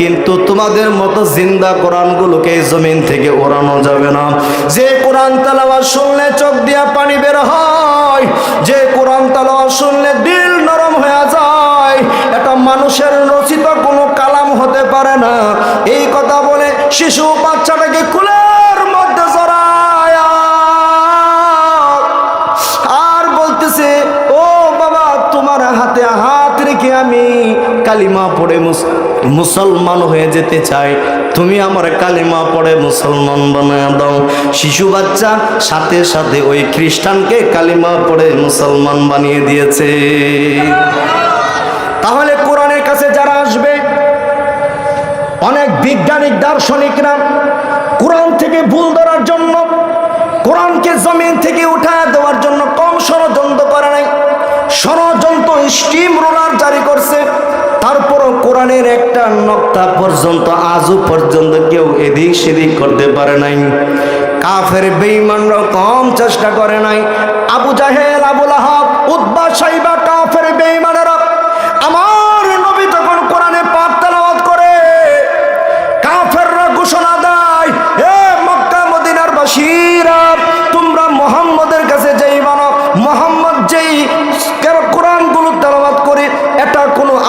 কিন্তু তোমাদের মতো জিন্দা কোরআনগুলোকে জমিন থেকে ওড়ানো যাবে না। যে কোরআন তালাওয়া শুনলে চোখ দিয়া পানি বের হয়, যে কোরআন তালাওয়া শুনলে দিল নরম হয়ে যায়, এটা মানুষের রচিত কোনো কালাম হতে পারে না। এই কথা বলে শিশু বাচ্চাটাকে কুলের রেখে আমি কালিমা পড়ে মুসলমান হয়ে যেতে চাই। তুমি আমার কালিমা পড়ে মুসলমান বানায় দাও। শিশু বাচ্চা সাথে সাথে ওই খ্রিস্টানকে কালিমা পড়ে মুসলমান বানিয়ে দিয়েছে। তাহলে কোরআনের কাছে যারা আসবে, অনেক বিজ্ঞানিক, দার্শনিকরা কোরআন থেকে ভুল ধরার জন্য কোরআনকে জমিন থেকে উঠায় দেওয়ার স্টিম রোলার জারি করছে। তারপরও কোরআনের একটা নক্তা পর্যন্ত আজও পর্যন্ত কেউ এদিক সেদিক করতে পারে নাই। কাফের বেঈমানরা কম চেষ্টা করে নাই। আবু জাহেল, আবুল আহাব উদ্বা সাইবা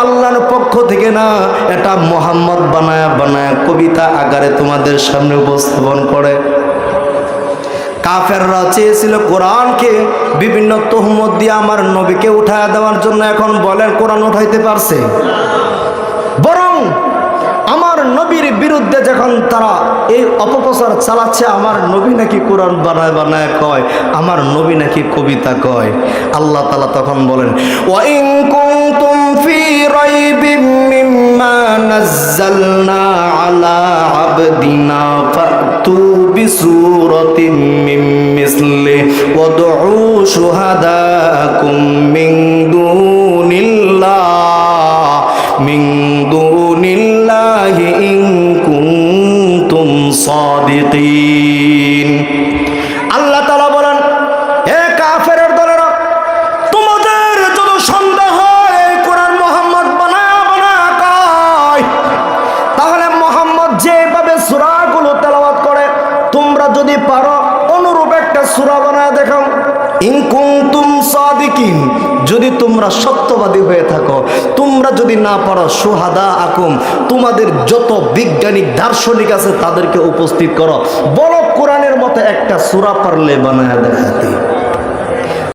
আল্লাহর পক্ষ থেকে না, এটা মোহাম্মদ বানায়া বানায়া কবিতা আকারে তোমাদের সামনে উপস্থাপন করে। কাফেররা চেয়েছিল কোরআনকে বিভিন্ন তহমত দিয়ে আমার নবীকে উঠায় দেওয়ার জন্য, এখন বলেন কোরআন উঠাইতে পারছে। বরং নবীর বিরুদ্ধে যখন তারা এই অপপ্রচার চালাচ্ছে, আমার নবী নাকি কোরআন বানায় বানায় কয়, আমার নবী নাকি কবিতা কয়। আল্লাহ তালা তখন বলেন, ওয়াইন কুনতুম ফি রাইবিম যদি তোমরা সত্যবাদী হয়ে থাকো, তোমরা যদি না পারো, সুহাদা আকুম, তোমাদের যত বিজ্ঞানিক, দার্শনিক আছে তাদেরকে উপস্থিত করো। বলো কোরআনের মতো একটা সুরা পারলে বানায় দেখাতে।